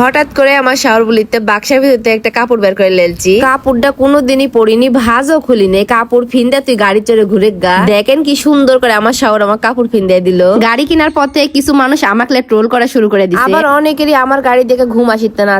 হঠাৎ করে আমার শাওয়ার বলিতে বাক্সের ভিতরে একটা কাপড় বের করে লেলছি। কাপড়টা কোনোদিনই পরিনি ভাজও খুলিনি। কাপড় ফিন্দা তুই গাড়ি চড়ে ঘুরে গা। দেখেন কি সুন্দর করে আমার শাওয়ার আমার কাপড় ফিন্দাই দিল। গাড়ি কেনার পর থেকে কিছু মানুষ আমাকে ট্রোল করা শুরু করে দিছে। আবার অনেকেরই আমার গাড়ি দেখে ঘুম আসিতে না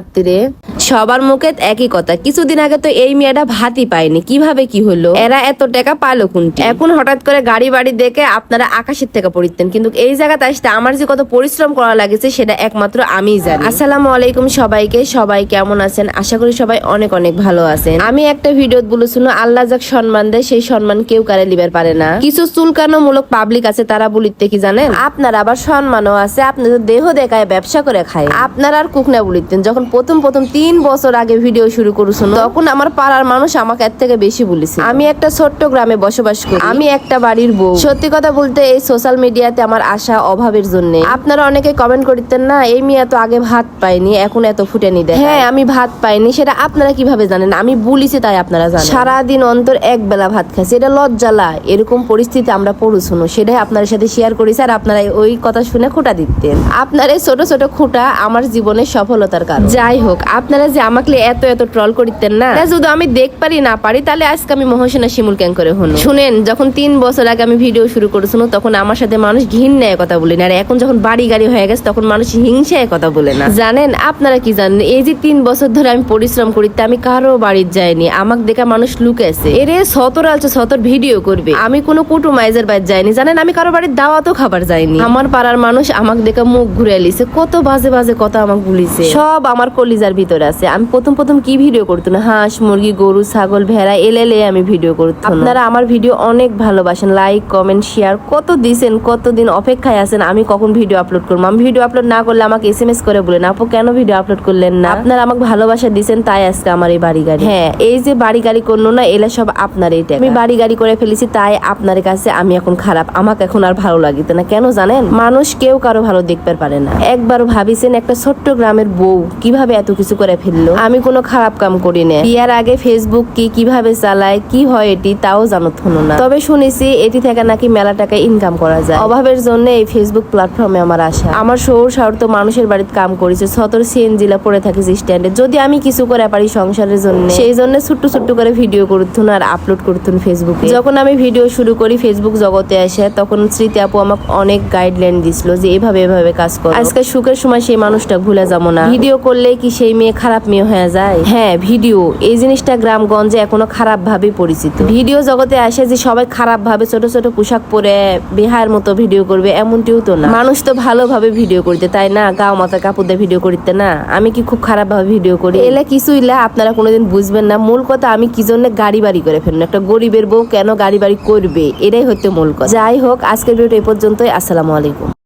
সবার মুখে একই কথা কিছুদিন আগে তো এই মেয়েটা ভাতই পায়নি কীভাবে কি হলো? এরা এত টাকা পালো কোনটি? এখন হঠাৎ করে গাড়ি বাড়ি দেখে আপনারা আকাশের থেকে পড়িতেন কিন্তু এই জায়গাতে আসতে আমার যে কত পরিশ্রম করা লাগেছে সেটা একমাত্র আমিই জানি। আসসালামু আলাইকুম। সবাইকে, সবাই কেমন আছেন? আশা করি সবাই অনেক অনেক ভালো আছেন। আমি একটা ভিডিও বলেছিল আল্লাহ যাক সম্মান দেয়, সেই সম্মান কেউ কারে লিবার পারে না। কিছু চুলকানো মূলক পাবলিক আছে, তারা বলিতে কি জানেন? আপনার আবার সম্মানও আছে আপনাদের দেহ দেখায় ব্যবসা করে খায়। আপনার আর কুক না বলিতেন, যখন প্রথম প্রথম তিন বছর আগে ভিডিও শুরু করেছিল তখন আমার পাড়ার মানুষ আমাকে এর থেকে বেশি বলেছে। আমি একটা ছোট্ট গ্রামে বসবাস করি। আমি একটা বাড়ির বউ। সত্যি কথা বলতে, এই সোশ্যাল মিডিয়াতে আমার আশা অভাবের জন্য। আপনারা অনেকে কমেন্ট করিতেন, না, এই মেয়ে তো আগে ভাত পাইনি এখন এত ফুটেনি দেয় হ্যাঁ আমি ভাত পাইনি সেটা আপনারা কীভাবে জানেন? আমি বলিছি তাই আপনারা জানেন। সারাদিন অন্তর এক বেলা ভাত খাইছি এটা লজ্জালা। এরকম পরিস্থিতি আমরা পড়ুশুনো সেটাই আপনার সাথে শেয়ার করেছি আর আপনারা ওই কথা শুনে খুঁটা দিতেন। আপনার এই ছোট ছোট খুঁটা আমার জীবনের সফলতার কারণ। যাই হোক আপনারা যে আমাকে এত এত ট্রল করিতেন না যদি আমি দেখ পারি না পারি তাহলে আজকে আমি মহাসেনা শিমুল ক্যাং করে হলো শুনেন যখন তিন বছর আগে আমি ভিডিও শুরু করেছিল তখন আমার সাথে মানুষ ঘৃণায় কথা বলে না আর এখন যখন বাড়ি গাড়ি হয়ে গেছে তখন মানুষ হিংসায় কথা বলে না। জানেন আপনারা কি জানেন? এই যে তিন বছর ধরে আমি পরিশ্রম করি আমি কারও বাড়ির যাইনি। আমাকে দেখা মানুষ লুকেছে এরে সতর আলছে, সতর ভিডিও করবে। আমি কোনো কুটুমাইজের বাড়ি যাইনি। জানেন, আমি কারও বাড়ির দাওয়াতও খাবার যাইনি। আমার পাড়ার মানুষ আমাকে দেখে মুখ ঘুরে লিছে। কত বাজে বাজে কথা আমাকে বলিছে। সব আমার কলিজার ভিতরে আছে। আমি প্রথম প্রথম কি ভিডিও করতো না হাঁস, মুরগি, গরু, ছাগল, ভেড়া, এলেলে আমি ভিডিও করতাম। আপনারা আমার ভিডিও অনেক ভালোবাসেন। Like, comment, share. কত দিছেন, কতদিন অপেক্ষায় আছেন, আমি কখন ভিডিও আপলোড করব? আমি ভিডিও আপলোড না করলে আমাকে এস এম এস করে বলেন, আপু, কেন ভিডিও আপলোড করলেন না। আপনারা আমাকে ভালোবাসা দিছেন তাই আজকে আমার এই বাড়ি গাড়ি। হ্যাঁ এই যে বাড়ি গাড়ি করল না এলা সব আপনার এইটা আমি বাড়ি গাড়ি করে ফেলেছি তাই আপনার কাছে আমি এখন খারাপ। আমাকে এখন আর ভালো লাগিতে না কেন জানেন? মানুষ কেউ কারও ভালো দেখতে পারে না। একবারও ভাবিছেন একটা ছোট্ট গ্রামের বউ কীভাবে এত কিছু করে ফেলল? আমি কোনো খারাপ কাম করি না বিয়ার আগে ফেসবুক কি কীভাবে চালায় কি হয় এটি তাও জানত হলো না। তবে শুনেছি এটি থেকে নাকি মেলা টাকা ইনকাম করা যায়। অভাবের জন্য এই ফেসবুক প্ল্যাটফর্মে আমার আসা। আমার শহর শহর তো মানুষের বাড়িতে কাম করেছে সতর সিএন জেলা পড়ে থাকিস স্ট্যান্ডে। যদি আমি কিছু করে পারি সংসারের জন্য, সেই জন্য ছোট্ট ছোট্ট করে ভিডিও করতুন আর আপলোড করতুন ফেসবুকে। যখন আমি ভিডিও শুরু করি ফেসবুক জগতে আসে, তখন স্মৃতি আপু আমাকে অনেক গাইডলাইন দিছিল যে এভাবে এভাবে কাজ করো। আজকে সুখের সময় সেই মানুষটা ভুলে যাব না। ভিডিও করলে কি সেই মেয়ে খারাপ মেয়ে হয়ে যায়? হ্যাঁ ভিডিও। এই জিনিসটা গ্রামগঞ্জে এখনও খারাপ ভাবে পরিচিত। ভিডিও জগতে আসে যে সবাই খারাপ ভাবে ছোট ছোট পোশাক পরে বিহার মতো ভিডিও করবে, এমনটিও তো না। মানুষ তো ভালোভাবে ভিডিও করতে, তাই না? গাও মাথা কাপড় দিয়ে ভিডিও করতে না? আমি কি খুব খারাপভাবে ভিডিও করি? এলে কিছু ইলা আপনারা কোনোদিন বুঝবেন না। মূল কথা, আমি কি জন্য গাড়ি বাড়ি করে ফেলুন একটা গরিবের বউ কেন গাড়ি বাড়ি করবে? এটাই হচ্ছে মূল কথা। যাই হোক, আজকের ভিডিও এই পর্যন্তই। আসসালামু আলাইকুম।